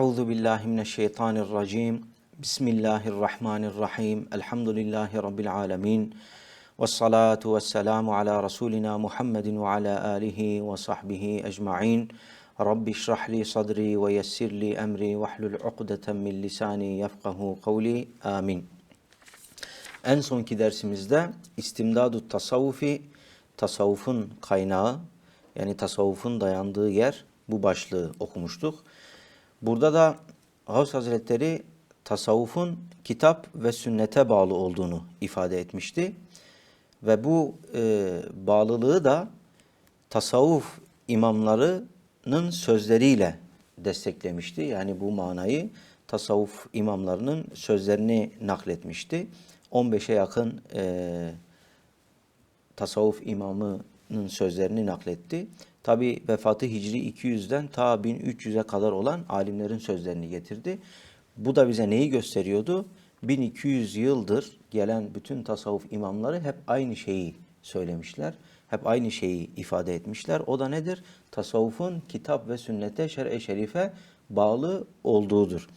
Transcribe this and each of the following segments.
Euzu billahi mineşşeytanirracim. Bismillahirrahmanirrahim. Elhamdülillahi rabbil alamin. Ves salatu vesselamu ala rasulina Muhammedin ve ala alihi ve sahbihi ecmaîn. Rabbi şrah li sadri ve yessir li emri ve hlul ukdeten min lisani yefkahu kavli. Amin. En sonki dersimizde istimdadu tasavvufi, tasavvufun kaynağı yani tasavvufun dayandığı yer bu başlığı okumuştuk. Burada da Gavs Hazretleri tasavvufun kitap ve sünnete bağlı olduğunu ifade etmişti. Ve bu e, bağlılığı da tasavvuf imamlarının sözleriyle desteklemişti. Yani bu manayı tasavvuf imamlarının sözlerini nakletmişti. 15'e yakın e, tasavvuf imamının sözlerini nakletti. Tabi vefatı Hicri 200'den ta 1300'e kadar olan alimlerin sözlerini getirdi. Bu da bize neyi gösteriyordu? 1200 yıldır gelen bütün tasavvuf imamları hep aynı şeyi söylemişler. Hep aynı şeyi ifade etmişler. O da nedir? Tasavvufun kitap ve sünnete, şer'e şerife bağlı olduğudur.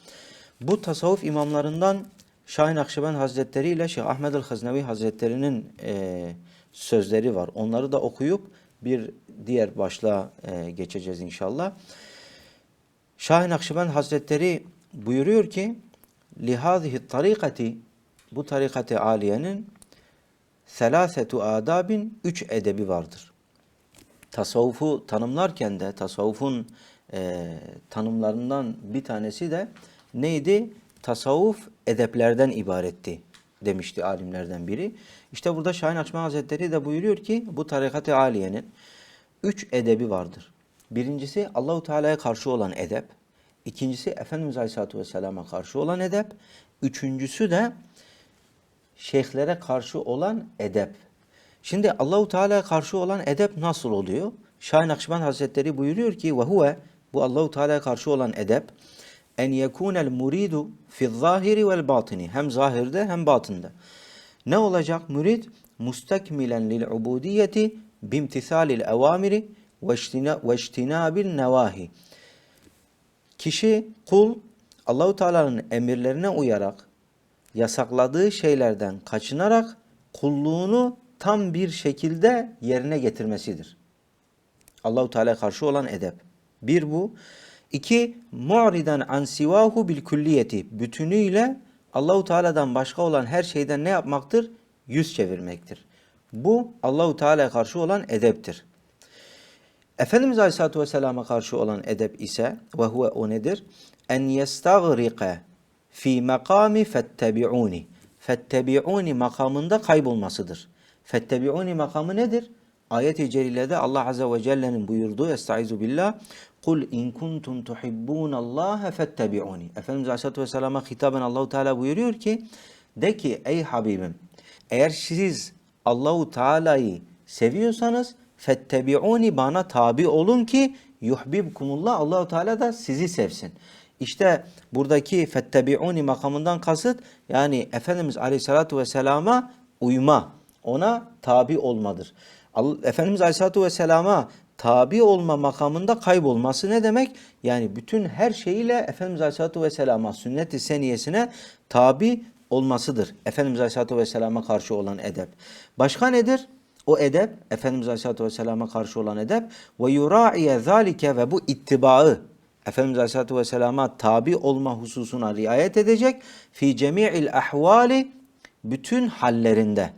Bu tasavvuf imamlarından Şahin Akşibend Hazretleri ile Şeyh Ahmed el-Haznevi Hazretleri'nin e, sözleri var. Onları da okuyup bir diğer başlığa e, geçeceğiz inşallah. Şahin Akşibend Hazretleri buyuruyor ki lihazihi tarikati bu tarikati aliyenin selasetu adabin üç edebi vardır. Tasavvufu tanımlarken de tasavvufun e, tanımlarından bir tanesi de neydi? Tasavvuf edeplerden ibaretti demişti alimlerden biri. İşte burada Şahin Akşman Hazretleri de buyuruyor ki bu tarikat-ı aliyenin üç edebi vardır. Birincisi Allahu Teala'ya karşı olan edep. İkincisi Efendimiz Aleyhisselatü Vesselam'a karşı olan edep. Üçüncüsü de şeyhlere karşı olan edep. Şimdi Allahu Teala'ya karşı olan edep nasıl oluyor? Şahin Akşman Hazretleri buyuruyor ki ve huve bu Allahu Teala'ya karşı olan edep en yekunel muridu fi zahiri vel batini hem zahirde hem batında. Ne olacak murid? Mustakmilen lil ubudiyeti bimtisalil evamiri ve iştinabil nevahi. Kişi kul Allahu Teala'nın emirlerine uyarak yasakladığı şeylerden kaçınarak kulluğunu tam bir şekilde yerine getirmesidir. Allahu Teala karşı olan edep. Bir bu. İki, mu'riden an sivahu bil külliyeti. Bütünüyle Allahu Teala'dan başka olan her şeyden ne yapmaktır? Yüz çevirmektir. Bu Allahu Teala'ya karşı olan edeptir. Efendimiz Aleyhisselatü Vesselam'a karşı olan edep ise ve huve o nedir? En yestagriqe fi makami fettebi'uni. Fettebi'uni makamında kaybolmasıdır. Fettebi'uni makamı nedir? Ayet-i Celile'de Allah Azze ve Celle'nin buyurduğu Estaizu billah Kul in kuntum tuhibbunallaha fettebi'uni. Efendimiz Aleyhisselatü Vesselam'a hitaben Allahu Teala buyuruyor ki de ki ey Habibim eğer siz Allahu Teala'yı seviyorsanız fettebi'uni bana tabi olun ki yuhbibkumullah Allahu Teala da sizi sevsin. İşte buradaki fettebi'uni makamından kasıt yani Efendimiz Aleyhisselatü Vesselam'a uyma, ona tabi olmadır. Efendimiz Aleyhisselatü Vesselam'a tabi olma makamında kaybolması ne demek? Yani bütün her şeyiyle Efendimiz Aleyhisselatü Vesselam'a sünnet-i seniyesine tabi olmasıdır. Efendimiz Aleyhisselatü Vesselam'a karşı olan edep. Başka nedir? O edep, Efendimiz Aleyhisselatü Vesselam'a karşı olan edep ve yura'iye zalike ve bu ittibaı Efendimiz Aleyhisselatü Vesselam'a tabi olma hususuna riayet edecek. Fi cemi'il ahvali bütün hallerinde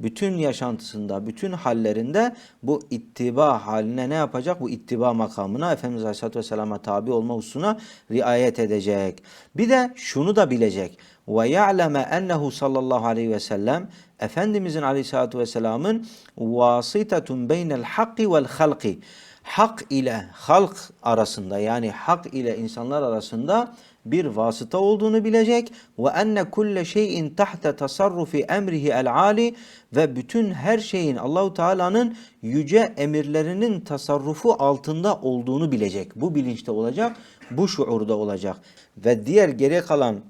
bütün yaşantısında, bütün hallerinde bu ittiba haline ne yapacak? Bu ittiba makamına Efendimiz Aleyhisselatü Vesselam'a tabi olma hususuna riayet edecek. Bir de şunu da bilecek. Ve ya'leme ennehu sallallahu aleyhi ve sellem Efendimizin Aleyhisselatü Vesselam'ın vasıtatun beynel hakki vel halki hak ile halk arasında yani hak ile insanlar arasında bir vasıta olduğunu bilecek. Ve enne kulle şeyin tahta tasarrufi emrihi el ali ve bütün her şeyin Allahu Teala'nın yüce emirlerinin tasarrufu altında olduğunu bilecek. Bu bilinçte olacak, bu şuurda olacak. Ve diğer geri kalan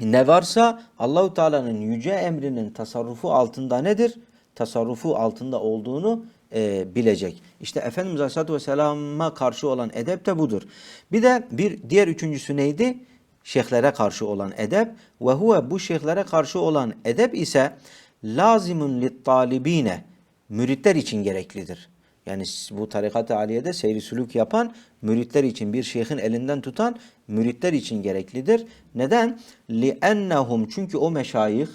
ne varsa Allahu Teala'nın yüce emrinin tasarrufu altında nedir? Tasarrufu altında olduğunu e, bilecek. İşte Efendimiz Aleyhisselatü Vesselam'a karşı olan edep de budur. Bir de bir diğer üçüncüsü neydi? Şeyhlere karşı olan edep. Ve huve bu şeyhlere karşı olan edep ise lazimun lit talibine müritler için gereklidir. Yani bu tarikat-ı aliyede seyri sülük yapan müritler için bir şeyhin elinden tutan müritler için gereklidir. Neden? لِأَنَّهُمْ Çünkü o meşayih,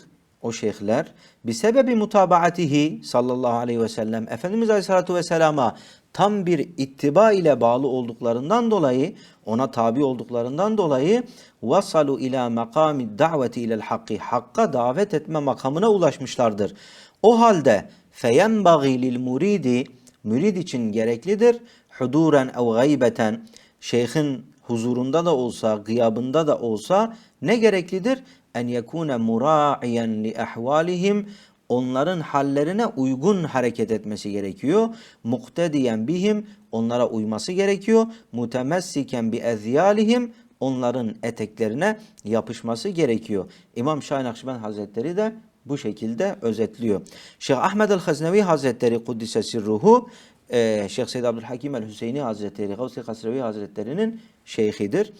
o şeyhler bir sebebi mutabaatihi sallallahu aleyhi ve sellem Efendimiz aleyhissalatu vesselama tam bir ittiba ile bağlı olduklarından dolayı ona tabi olduklarından dolayı vasalu ila makami daveti ilel hakki hakka davet etme makamına ulaşmışlardır. O halde feyenbagi lil muridi mürid için gereklidir. Huduren ev gaybeten şeyhin huzurunda da olsa, gıyabında da olsa ne gereklidir? En yekune mura'iyen li ahvalihim onların hallerine uygun hareket etmesi gerekiyor. Muktediyen bihim onlara uyması gerekiyor. Mutemessiken bi ezyalihim onların eteklerine yapışması gerekiyor. İmam Şahin Akşibend Hazretleri de bu şekilde özetliyor. Şeyh Ahmed el-Haznevi Hazretleri Kuddise Sirruhu e, Şeyh Seyyid Abdülhakim el-Hüseyini Hazretleri Gavsi Kasrevi Hazretleri'nin şeyhidir.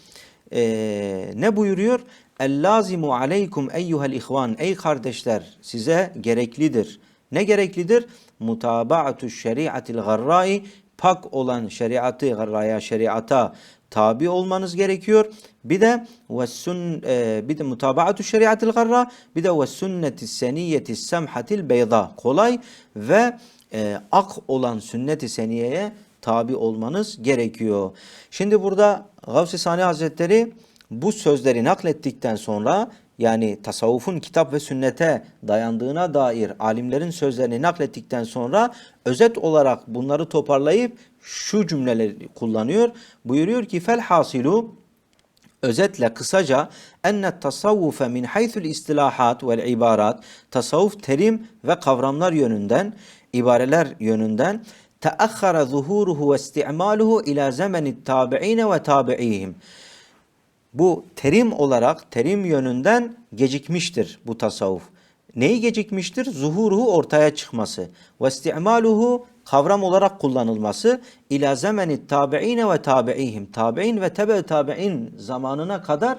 E, ne buyuruyor? El-lazimu aleykum eyyuhel ihvan Ey kardeşler size gereklidir. Ne gereklidir? Mutabaatu şeriatil garrai pak olan şeriatı garraya şeriata tabi olmanız gerekiyor. Bir de ve sun e, bir de mutabaatu şeriatil garra bir de ve sünneti seniyeti semhatil beyda kolay ve e, ak olan sünnet-i seniyeye tabi olmanız gerekiyor. Şimdi burada Gavs-ı Sani Hazretleri bu sözleri naklettikten sonra yani tasavvufun kitap ve sünnete dayandığına dair alimlerin sözlerini naklettikten sonra özet olarak bunları toparlayıp şu cümleleri kullanıyor. Buyuruyor ki fel hasilu özetle kısaca enne tasavvufe min haythul istilahat vel ibarat tasavvuf terim ve kavramlar yönünden ibareler yönünden teakhara zuhuruhu ve isti'maluhu ila zamani tabi'ine ve tabi'ihim bu terim olarak, terim yönünden gecikmiştir bu tasavvuf. Neyi gecikmiştir? Zuhuruhu ortaya çıkması. Ve isti'maluhu kavram olarak kullanılması. İlâ zemeni tabi'ine ve tabi'ihim. Tabi'in ve tebe tabi'in zamanına kadar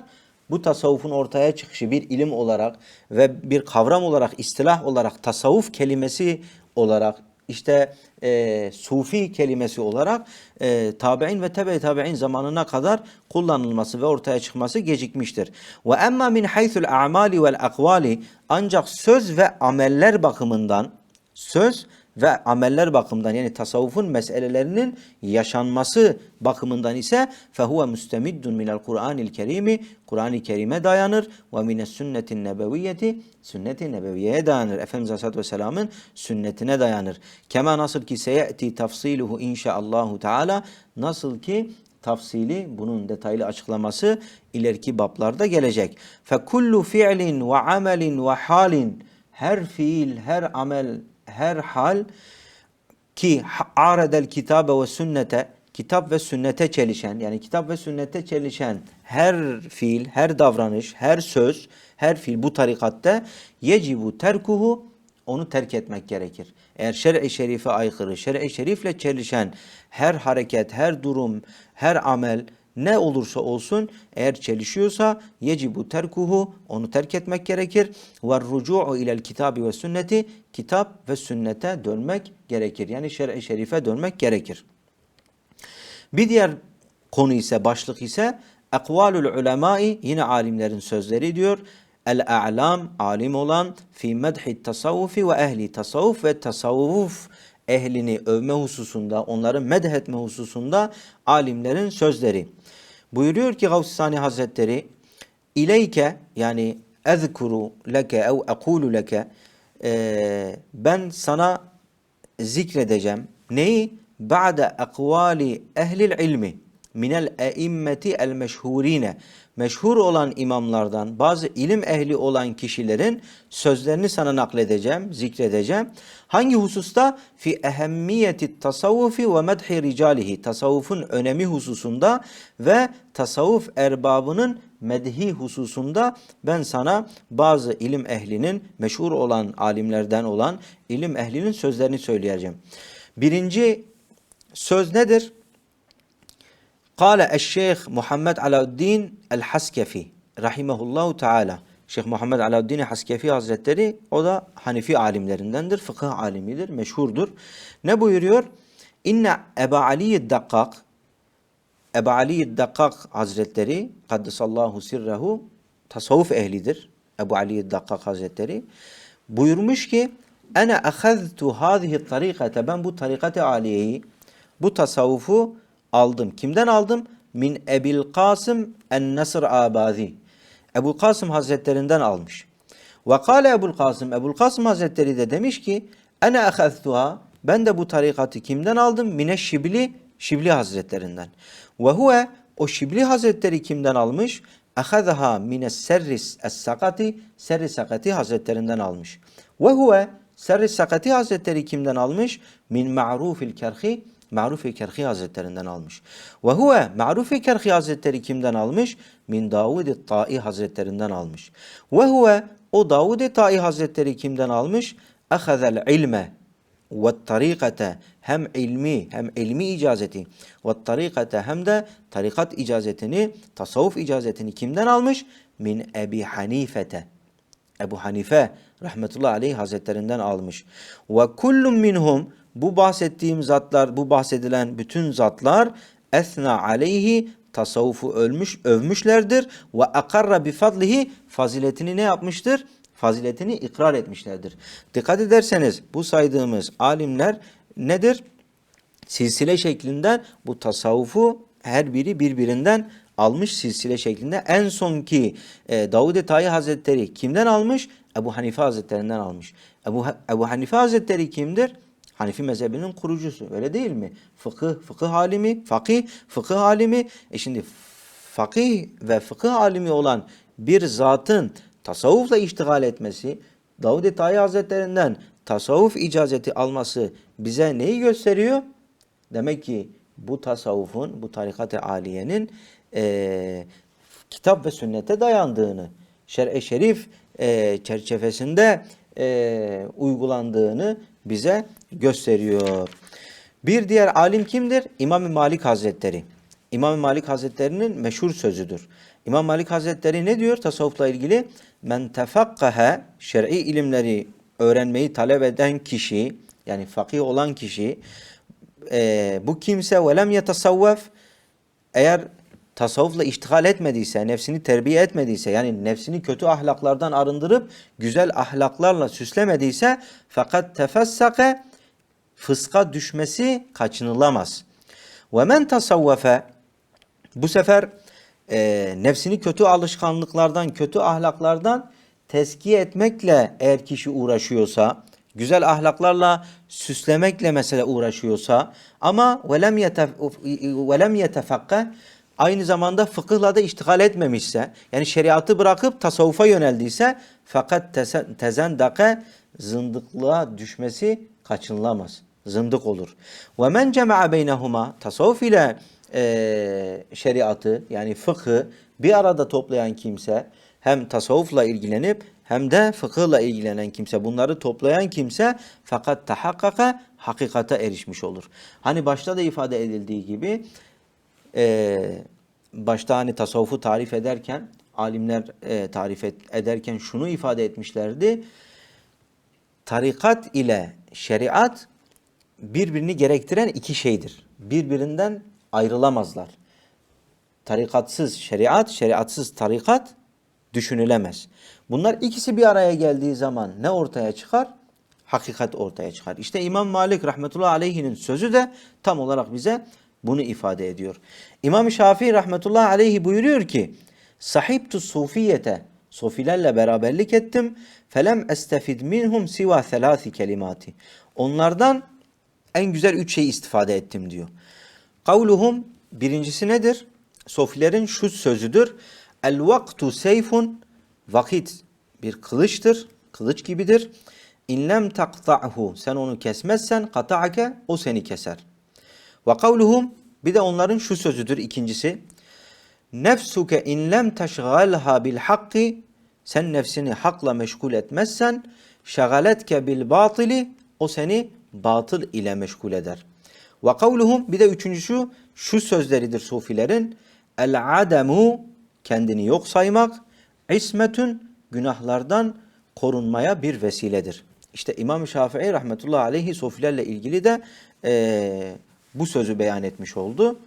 bu tasavvufun ortaya çıkışı bir ilim olarak ve bir kavram olarak, istilah olarak, tasavvuf kelimesi olarak işte e, sufi kelimesi olarak e, tabi'in ve tebe tabi'in zamanına kadar kullanılması ve ortaya çıkması gecikmiştir. Ve emma min haythul a'mali vel akvali ancak söz ve ameller bakımından söz ve ameller bakımından yani tasavvufun meselelerinin yaşanması bakımından ise fehuve müstemiddun minel Kur'anil Kerimi Kur'an-ı Kerim'e dayanır ve mines sünnetin nebeviyeti sünnet-i nebeviyeye dayanır. Efendimiz Aleyhisselatü Vesselam'ın sünnetine dayanır. Kema nasıl ki seyeti tafsiluhu inşaallahu teala nasıl ki tafsili bunun detaylı açıklaması ileriki bablarda gelecek. Fe kullu fi'lin ve amelin ve halin her fiil, her amel, her hal ki aradel kitabe ve sünnete kitap ve sünnete çelişen yani kitap ve sünnete çelişen her fiil, her davranış, her söz, her fiil bu tarikatte yecibu terkuhu onu terk etmek gerekir. Eğer şer'i şerife aykırı, şer'i şerifle çelişen her hareket, her durum, her amel ne olursa olsun eğer çelişiyorsa yecibu terkuhu onu terk etmek gerekir. Ve rucu'u ilel kitabi ve sünneti kitap ve sünnete dönmek gerekir. Yani şer'i şerife dönmek gerekir. Bir diğer konu ise başlık ise ekvalul ulemai yine alimlerin sözleri diyor. El-a'lam alim olan fi medhi tasavvufi ve ehli tasavvuf ve tasavvuf ehlini övme hususunda, onları medhetme hususunda alimlerin sözleri. Buyuruyor ki Gavs-ı Sani Hazretleri İleyke yani ezkuru leke ev ekulu leke ben sana zikredeceğim. Neyi? Ba'de ekvali ehlil ilmi minel eimmeti el meşhurine meşhur olan imamlardan bazı ilim ehli olan kişilerin sözlerini sana nakledeceğim, zikredeceğim. Hangi hususta? Fi ehemmiyeti tasavvufi ve medhi ricalihi. Tasavvufun önemi hususunda ve tasavvuf erbabının medhi hususunda ben sana bazı ilim ehlinin meşhur olan alimlerden olan ilim ehlinin sözlerini söyleyeceğim. Birinci söz nedir? Kale eşşeyh Muhammed Alauddin el-Haskefi rahimehullahu teala. Şeyh Muhammed Alauddin Haskefi Hazretleri o da Hanefi alimlerindendir. Fıkıh alimidir, meşhurdur. Ne buyuruyor? İnne Eba Ali Dakkak Eba Ali Dakkak Hazretleri Kaddesallahu sirrehu tasavvuf ehlidir. Ebu Ali Dakkak Hazretleri buyurmuş ki Ene ahaztu hadihi tarikate ben bu tarikat-ı aliyeyi bu tasavvufu aldım. Kimden aldım? Min Ebil Kasım en-Nasr Abadi. Ebu Kasım Hazretlerinden almış. Ve kâle Ebul Kasım, Ebul Kasım Hazretleri de demiş ki, ene eheztuha, ben de bu tarikatı kimden aldım? Mine Şibli, Şibli Hazretlerinden. Ve huve, o Şibli Hazretleri kimden almış? Ehazaha mine serris es-sakati, serri sakati Hazretlerinden almış. Ve huve, serri sakati Hazretleri kimden almış? Min ma'rufil kerhi, Ma'ruf-i Kerhi Hazretlerinden almış. Ve huve Ma'ruf-i Kerhi Hazretleri kimden almış? Min Davud-i Ta'i Hazretlerinden almış. Ve huve o Davud-i Ta'i Hazretleri kimden almış? Ahazel ilme ve tarikate hem ilmi hem ilmi icazeti ve tarikate hem de tarikat icazetini, tasavvuf icazetini kimden almış? Min Ebi Hanifete. Ebu Hanife rahmetullahi aleyh hazretlerinden almış. Ve kullum minhum bu bahsettiğim zatlar, bu bahsedilen bütün zatlar esna aleyhi tasavvufu ölmüş, övmüşlerdir ve akarra bi fadlihi faziletini ne yapmıştır? Faziletini ikrar etmişlerdir. Dikkat ederseniz bu saydığımız alimler nedir? Silsile şeklinde bu tasavvufu her biri birbirinden almış silsile şeklinde. En son ki e, Davud-i Tayi Hazretleri kimden almış? Ebu Hanife Hazretlerinden almış. Ebu, Ebu Hanife Hazretleri kimdir? Hanifi mezhebinin kurucusu. Öyle değil mi? Fıkıh, fıkıh alimi, fakih, fıkıh alimi. E şimdi fakih ve fıkıh alimi olan bir zatın tasavvufla iştigal etmesi, Davud-i Tayi Hazretlerinden tasavvuf icazeti alması bize neyi gösteriyor? Demek ki bu tasavvufun, bu tarikat-ı aliyenin e, kitap ve sünnete dayandığını, şer-i şerif e, çerçevesinde e, uygulandığını bize gösteriyor. Bir diğer alim kimdir? İmam-ı Malik Hazretleri. İmam-ı Malik Hazretleri'nin meşhur sözüdür. İmam Malik Hazretleri ne diyor tasavvufla ilgili? Men tefakkahe şer'i ilimleri öğrenmeyi talep eden kişi yani fakih olan kişi e, bu kimse velem yetasavvef eğer tasavvufla iştihal etmediyse, nefsini terbiye etmediyse, yani nefsini kötü ahlaklardan arındırıp güzel ahlaklarla süslemediyse fakat tefessake fıska düşmesi kaçınılamaz. Ve men tasavvefe bu sefer e, nefsini kötü alışkanlıklardan, kötü ahlaklardan teskiye etmekle eğer kişi uğraşıyorsa, güzel ahlaklarla süslemekle mesela uğraşıyorsa ama velem yetef velem yetefakka aynı zamanda fıkıhla da iştihal etmemişse yani şeriatı bırakıp tasavvufa yöneldiyse fakat tezendake zındıklığa düşmesi kaçınılamaz. Zındık olur. Ve men cema'a beynehuma tasavvuf ile e, şeriatı yani fıkhı bir arada toplayan kimse hem tasavvufla ilgilenip hem de fıkıhla ilgilenen kimse bunları toplayan kimse fakat tahakkaka hakikate erişmiş olur. Hani başta da ifade edildiği gibi e, başta hani tasavvufu tarif ederken alimler e, tarif et, ederken şunu ifade etmişlerdi. Tarikat ile şeriat birbirini gerektiren iki şeydir. Birbirinden ayrılamazlar. Tarikatsız şeriat, şeriatsız tarikat düşünülemez. Bunlar ikisi bir araya geldiği zaman ne ortaya çıkar? Hakikat ortaya çıkar. İşte İmam Malik rahmetullahi aleyhinin sözü de tam olarak bize bunu ifade ediyor. İmam Şafii rahmetullahi aleyhi buyuruyor ki Sahibtu sufiyete Sofilerle beraberlik ettim. Felem estefid minhum siva selasi kelimati. Onlardan en güzel üç şey istifade ettim diyor. Kavluhum birincisi nedir? Sofilerin şu sözüdür. El vaktu seyfun vakit bir kılıçtır. Kılıç gibidir. İnlem takta'hu sen onu kesmezsen kata'ake o seni keser. Ve kavluhum bir de onların şu sözüdür ikincisi. Nefsuke in lem teşgalha bil hakki sen nefsini hakla meşgul etmezsen şagaletke bil batili o seni batıl ile meşgul eder. Ve kavluhum bir de üçüncüsü şu sözleridir sufilerin. El ademu kendini yok saymak, ismetün günahlardan korunmaya bir vesiledir. İşte İmam Şafii rahmetullahi aleyhi sofilerle ilgili de eee, bu sözü beyan etmiş oldu.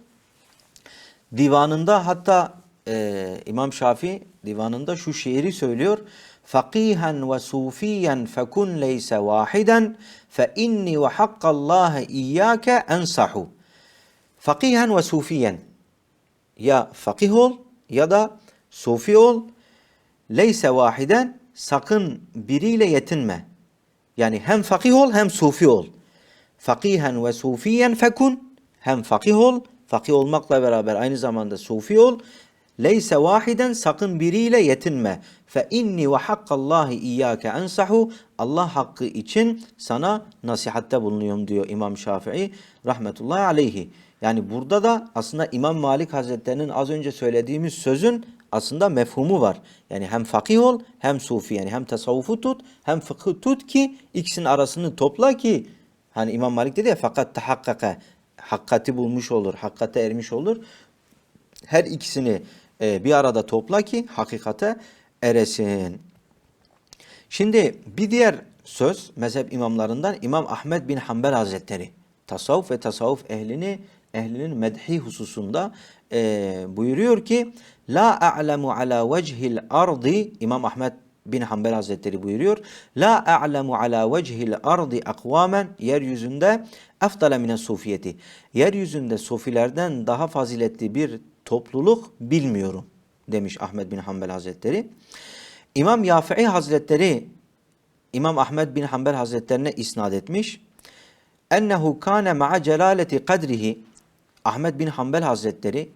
Divanında hatta eee, İmam Şafii divanında şu şiiri söylüyor. Fakihan ve sufiyen fekun leyse vahiden fe inni ve hakkallahi iyyake ensahu. Fakihan ve sufiyen ya fakih ol ya da sufi ol. Leyse vahiden sakın biriyle yetinme. Yani hem fakih ol hem sufi ol. Fakihen ve sufiyen fekun. Hem fakih ol, fakih olmakla beraber aynı zamanda sufi ol. Leyse vahiden sakın biriyle yetinme. Fe inni ve hakkallahi iyyake ensahu. Allah hakkı için sana nasihatte bulunuyorum diyor İmam Şafii rahmetullahi aleyhi. Yani burada da aslında İmam Malik Hazretleri'nin az önce söylediğimiz sözün aslında mefhumu var. Yani hem fakih ol hem sufi yani hem tasavvufu tut hem fıkhı tut ki ikisinin arasını topla ki hani İmam Malik dedi ya fakat tahakkaka hakkati bulmuş olur, hakkate ermiş olur. Her ikisini e, bir arada topla ki hakikate eresin. Şimdi bir diğer söz mezhep imamlarından İmam Ahmed bin Hanbel Hazretleri tasavvuf ve tasavvuf ehlini ehlinin medhi hususunda e, buyuruyor ki la a'lemu ala vechil ardi İmam Ahmed bin Hanbel Hazretleri buyuruyor. La a'lemu ala vechil ardi akvamen yeryüzünde eftale mine sufiyeti. Yeryüzünde sufilerden daha faziletli bir topluluk bilmiyorum demiş Ahmed bin Hanbel Hazretleri. İmam Yafi'i Hazretleri İmam Ahmed bin Hanbel Hazretlerine isnat etmiş. Ennehu kâne ma'a celaleti kadrihi Ahmed bin Hanbel Hazretleri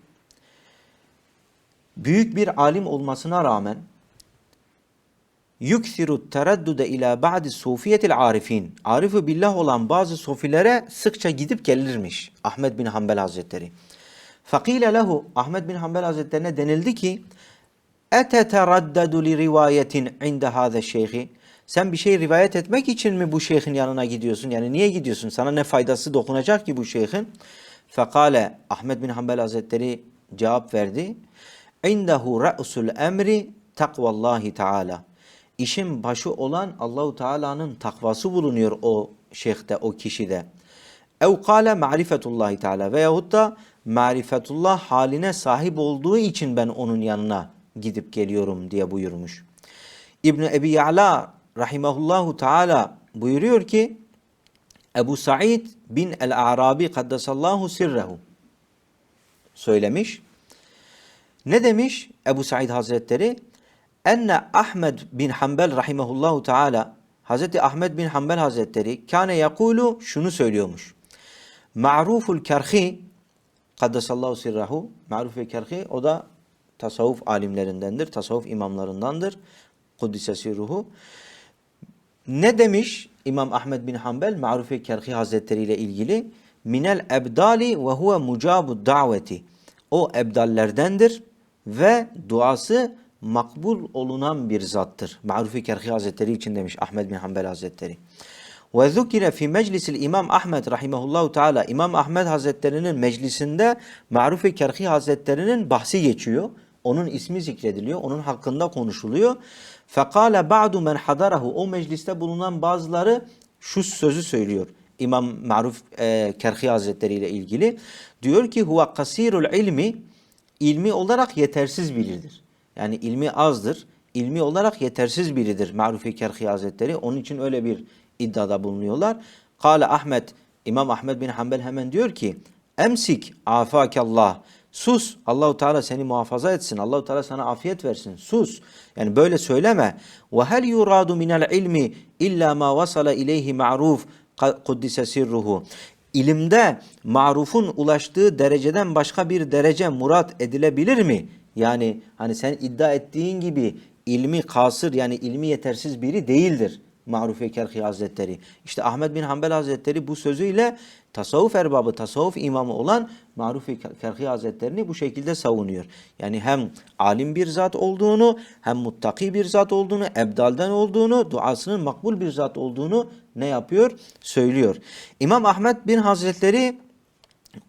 büyük bir alim olmasına rağmen yuksiru tereddude ila ba'di sufiyetil arifin. Arifu billah olan bazı sufilere sıkça gidip gelirmiş Ahmed bin Hanbel Hazretleri. Fakile lehu Ahmed bin Hanbel Hazretlerine denildi ki eteteraddedu li rivayetin inde hâze şeyhi sen bir şey rivayet etmek için mi bu şeyhin yanına gidiyorsun? Yani niye gidiyorsun? Sana ne faydası dokunacak ki bu şeyhin? Fekale Ahmed bin Hanbel Hazretleri cevap verdi. İndehu ra'sul emri takvallahi teala. İşin başı olan Allahu Teala'nın takvası bulunuyor o şeyhte, o kişide. Ev kâle ma'rifetullahi teala veyahut da marifetullah haline sahip olduğu için ben onun yanına gidip geliyorum diye buyurmuş. İbn Ebi Ya'la rahimahullahu teala buyuruyor ki Ebu Said bin el-Arabi kaddesallahu sirrehu söylemiş. Ne demiş Ebu Said Hazretleri? Enne Ahmed bin Hanbel rahimahullahu teala Hazreti Ahmed bin Hanbel Hazretleri kâne yakulu şunu söylüyormuş. Ma'ruful kerhi kaddesallahu sirrehu Ma'ruf ve kerhi o da tasavvuf alimlerindendir, tasavvuf imamlarındandır. Kuddisesi ruhu. Ne demiş İmam Ahmed bin Hanbel Ma'ruf-i Kerhi Hazretleri ile ilgili? Minel ebdali ve huve mucabu daveti. O ebdallerdendir ve duası makbul olunan bir zattır. Ma'ruf-i Kerhi Hazretleri için demiş Ahmed bin Hanbel Hazretleri. Ve zukire fi meclisil İmam Ahmed rahimehullahu teala İmam Ahmed Hazretlerinin meclisinde Ma'ruf-i Kerhi Hazretlerinin bahsi geçiyor. Onun ismi zikrediliyor. Onun hakkında konuşuluyor. Fekale ba'du men hadarahu o mecliste bulunan bazıları şu sözü söylüyor. İmam Ma'ruf e, Kerhi Hazretleri ile ilgili. Diyor ki huve kasirul ilmi ilmi olarak yetersiz biridir. Yani ilmi azdır. İlmi olarak yetersiz biridir Ma'ruf-i Kerhi Hazretleri. Onun için öyle bir iddiada bulunuyorlar. Kale Ahmet, İmam Ahmet bin Hanbel hemen diyor ki Emsik afakallah. Sus. Allahu Teala seni muhafaza etsin. Allahu Teala sana afiyet versin. Sus. Yani böyle söyleme. Ve hel yuradu minel ilmi illa ma vasala ileyhi ma'ruf kuddise sirruhu. İlimde marufun ulaştığı dereceden başka bir derece murat edilebilir mi? Yani hani sen iddia ettiğin gibi ilmi kasır yani ilmi yetersiz biri değildir. Maruf-i Kerhi Hazretleri. İşte Ahmet bin Hanbel Hazretleri bu sözüyle tasavvuf erbabı, tasavvuf imamı olan Maruf-i Kerhi Hazretlerini bu şekilde savunuyor. Yani hem alim bir zat olduğunu, hem muttaki bir zat olduğunu, ebdalden olduğunu, duasının makbul bir zat olduğunu ne yapıyor? Söylüyor. İmam Ahmet bin Hazretleri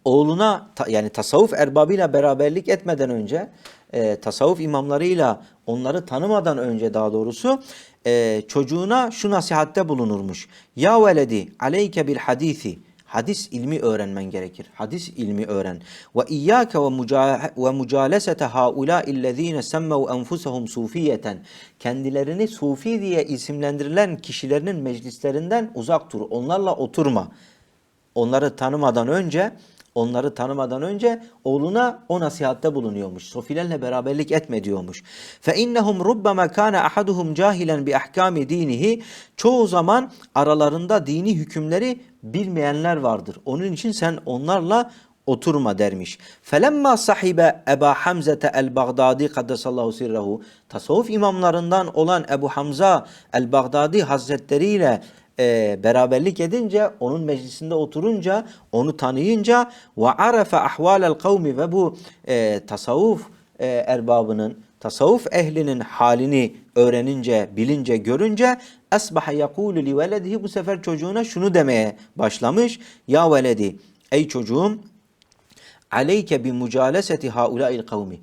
oğluna yani tasavvuf erbabıyla beraberlik etmeden önce e, tasavvuf imamlarıyla onları tanımadan önce daha doğrusu e, çocuğuna şu nasihatte bulunurmuş. Ya veledi aleyke bil hadisi Hadis ilmi öğrenmen gerekir. Hadis ilmi öğren. Ve iyyake ve muca- ve mucalesete haulâ'illezîne semmev enfusahum sufiyeten. Kendilerini sufi diye isimlendirilen kişilerinin meclislerinden uzak dur. Onlarla oturma. Onları tanımadan önce onları tanımadan önce oğluna o nasihatte bulunuyormuş. Sofilerle beraberlik etme diyormuş. Fe innehum rubbama kana ahaduhum cahilen bi ahkami dinihi. Çoğu zaman aralarında dini hükümleri bilmeyenler vardır. Onun için sen onlarla oturma dermiş. Felemma sahibe Eba Hamzete el-Bagdadi kaddesallahu sirrehu tasavvuf imamlarından olan Ebu Hamza el-Bagdadi hazretleriyle e, beraberlik edince, onun meclisinde oturunca, onu tanıyınca ve arefe ahvalel kavmi ve bu e, tasavvuf e, erbabının, tasavvuf ehlinin halini öğrenince, bilince, görünce esbaha yakulu li veledihi bu sefer çocuğuna şunu demeye başlamış. Ya veledi, ey çocuğum aleyke bi mucaleseti haulail kavmi.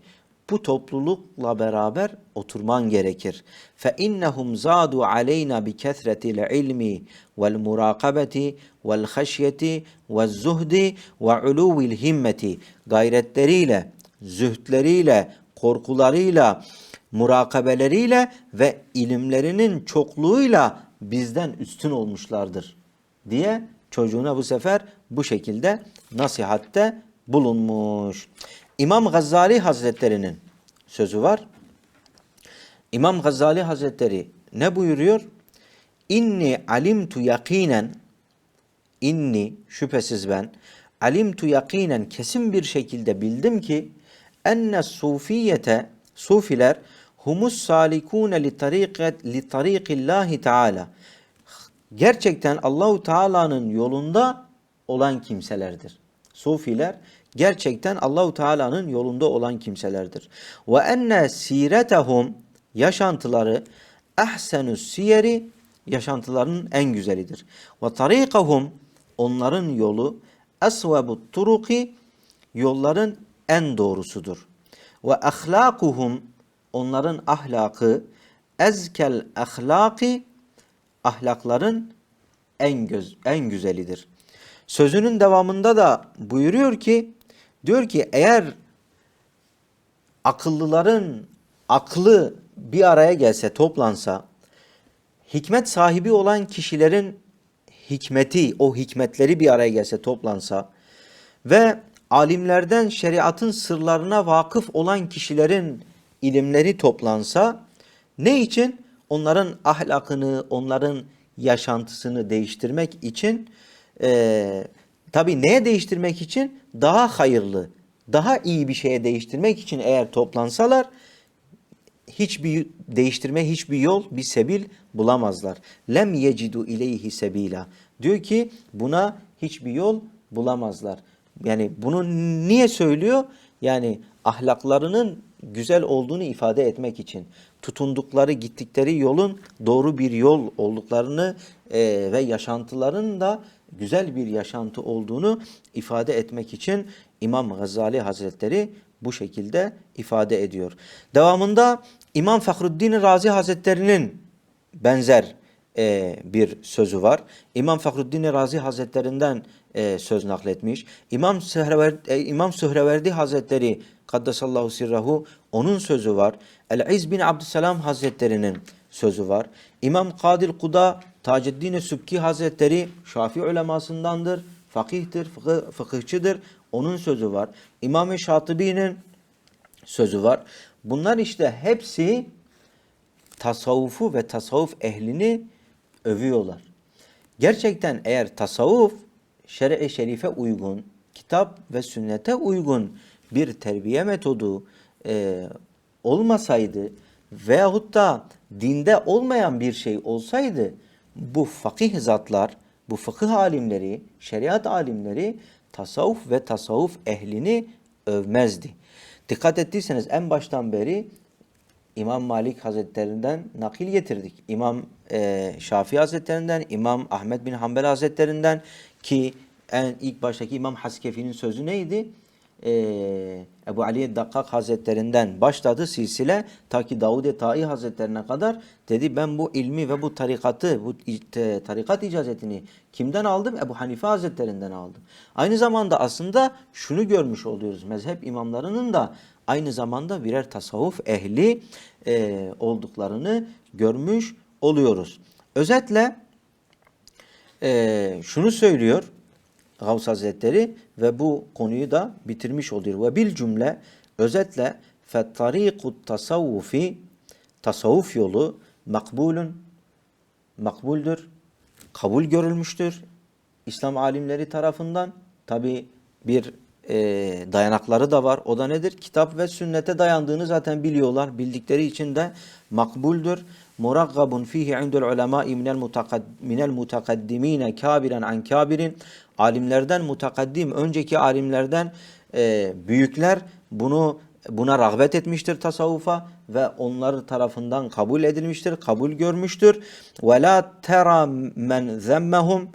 Bu toplulukla beraber oturman gerekir. Fe innahum zadu aleyna bi kesretil ilmi vel murakabeti vel haşyeti vel zuhdi ve uluvil himmeti. Gayretleriyle, zühdleriyle, korkularıyla, murakabeleriyle ve ilimlerinin çokluğuyla bizden üstün olmuşlardır diye çocuğuna bu sefer bu şekilde nasihatte bulunmuş. İmam Gazali Hazretleri'nin sözü var. İmam Gazali Hazretleri ne buyuruyor? İnni alimtu yakinen inni şüphesiz ben alimtu yakinen kesin bir şekilde bildim ki enne sufiyete sufiler humus salikune li tariqet li tariqillahi teala gerçekten Allahu Teala'nın yolunda olan kimselerdir. Sufiler gerçekten Allahu Teala'nın yolunda olan kimselerdir. Ve enne siretehum yaşantıları ahsenus siyeri yaşantılarının en güzelidir. Ve tarikahum onların yolu esvebu turuki yolların en doğrusudur. Ve ahlakuhum onların ahlakı ezkel ahlaki ahlakların en göz, en güzelidir. Sözünün devamında da buyuruyor ki diyor ki eğer akıllıların aklı bir araya gelse, toplansa, hikmet sahibi olan kişilerin hikmeti, o hikmetleri bir araya gelse, toplansa ve alimlerden şeriatın sırlarına vakıf olan kişilerin ilimleri toplansa ne için? Onların ahlakını, onların yaşantısını değiştirmek için e, tabii neye değiştirmek için? Daha hayırlı, daha iyi bir şeye değiştirmek için eğer toplansalar hiçbir değiştirme hiçbir yol bir sebil bulamazlar. Lem yecidu ileyhi sebila. Diyor ki buna hiçbir yol bulamazlar. Yani bunu niye söylüyor? Yani ahlaklarının güzel olduğunu ifade etmek için. Tutundukları, gittikleri yolun doğru bir yol olduklarını e, ve yaşantıların da güzel bir yaşantı olduğunu ifade etmek için İmam Gazali Hazretleri bu şekilde ifade ediyor. Devamında İmam Fahruddin Razi Hazretleri'nin benzer e, bir sözü var. İmam Fahruddin Razi Hazretlerinden e, söz nakletmiş. İmam Sühreverdi, e, İmam Sühreverdi Hazretleri Kaddesallahu sirrahu onun sözü var. El-İz bin Abdüsselam Hazretleri'nin sözü var. İmam Kadil Kuda Taceddin Sübki Hazretleri Şafii ulemasındandır. Fakihtir, fıkıh, fıkıhçıdır. Onun sözü var. İmam-ı Şatibi'nin sözü var. Bunlar işte hepsi tasavvufu ve tasavvuf ehlini övüyorlar. Gerçekten eğer tasavvuf şer'e şerife uygun, kitap ve sünnete uygun bir terbiye metodu e, olmasaydı veyahut da dinde olmayan bir şey olsaydı bu fakih zatlar, bu fıkıh alimleri, şeriat alimleri tasavvuf ve tasavvuf ehlini övmezdi. Dikkat ettiyseniz en baştan beri İmam Malik Hazretlerinden nakil getirdik. İmam e, Şafii Hazretlerinden, İmam Ahmet bin Hanbel Hazretlerinden ki en ilk baştaki İmam Haskefi'nin sözü neydi? Ee, Ebu Ali Dakkak Hazretlerinden başladı silsile ta ki Davud-i Tai Hazretlerine kadar dedi ben bu ilmi ve bu tarikatı bu tarikat icazetini kimden aldım? Ebu Hanife Hazretlerinden aldım. Aynı zamanda aslında şunu görmüş oluyoruz mezhep imamlarının da aynı zamanda birer tasavvuf ehli e, olduklarını görmüş oluyoruz. Özetle e, şunu söylüyor Gavs Hazretleri ve bu konuyu da bitirmiş oluyor. Ve bil cümle özetle fettarikut tasavvufi tasavvuf yolu makbulun makbuldür, kabul görülmüştür. İslam alimleri tarafından tabi bir e, dayanakları da var. O da nedir? Kitap ve sünnete dayandığını zaten biliyorlar. Bildikleri için de makbuldür. Muraggabun fihi indel ulemâi minel mutakad- minel mutakaddimine kabiren an kabirin. Alimlerden mutakaddim, önceki alimlerden e, büyükler bunu buna rağbet etmiştir tasavvufa ve onlar tarafından kabul edilmiştir, kabul görmüştür. Ve la tera men zemmehum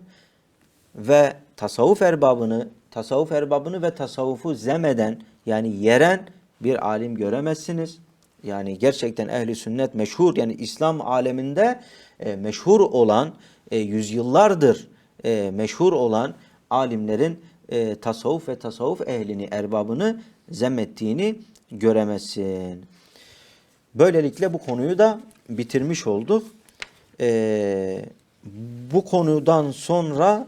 ve tasavvuf erbabını, tasavvuf erbabını ve tasavvufu zemeden yani yeren bir alim göremezsiniz. Yani gerçekten ehli sünnet meşhur yani İslam aleminde e, meşhur olan e, yüzyıllardır e, meşhur olan alimlerin e, tasavvuf ve tasavvuf ehlini, erbabını zemmettiğini göremezsin. Böylelikle bu konuyu da bitirmiş olduk. Ee, bu konudan sonra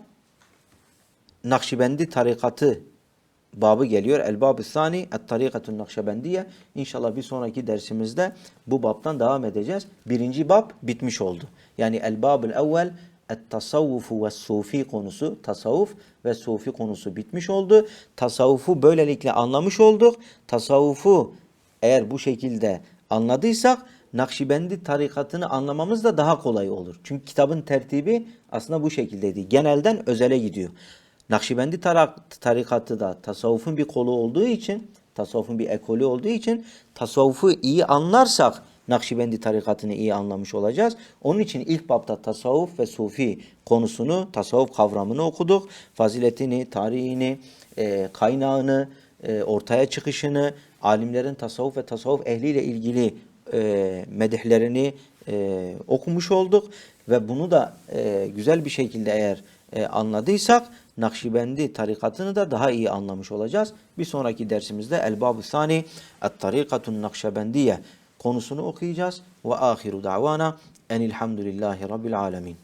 Nakşibendi tarikatı babı geliyor. El babı sani et tarikatun nakşibendiye. İnşallah bir sonraki dersimizde bu babtan devam edeceğiz. Birinci bab bitmiş oldu. Yani el babul evvel et tasavvufu ve sufi konusu, tasavvuf ve sufi konusu bitmiş oldu. Tasavvufu böylelikle anlamış olduk. Tasavvufu eğer bu şekilde anladıysak Nakşibendi tarikatını anlamamız da daha kolay olur. Çünkü kitabın tertibi aslında bu şekildeydi. Genelden özele gidiyor. Nakşibendi tarikatı da tasavvufun bir kolu olduğu için, tasavvufun bir ekolü olduğu için tasavvufu iyi anlarsak Nakşibendi tarikatını iyi anlamış olacağız. Onun için ilk babda tasavvuf ve sufi konusunu, tasavvuf kavramını okuduk. Faziletini, tarihini, e, kaynağını, e, ortaya çıkışını, alimlerin tasavvuf ve tasavvuf ehliyle ilgili e, medihlerini e, okumuş olduk. Ve bunu da e, güzel bir şekilde eğer e, anladıysak Nakşibendi tarikatını da daha iyi anlamış olacağız. Bir sonraki dersimizde El-Bab-ı Sani Et-Tarikatun Nakşibendiye konusunu okuyacağız. Ve ahiru davana enilhamdülillahi rabbil alemin.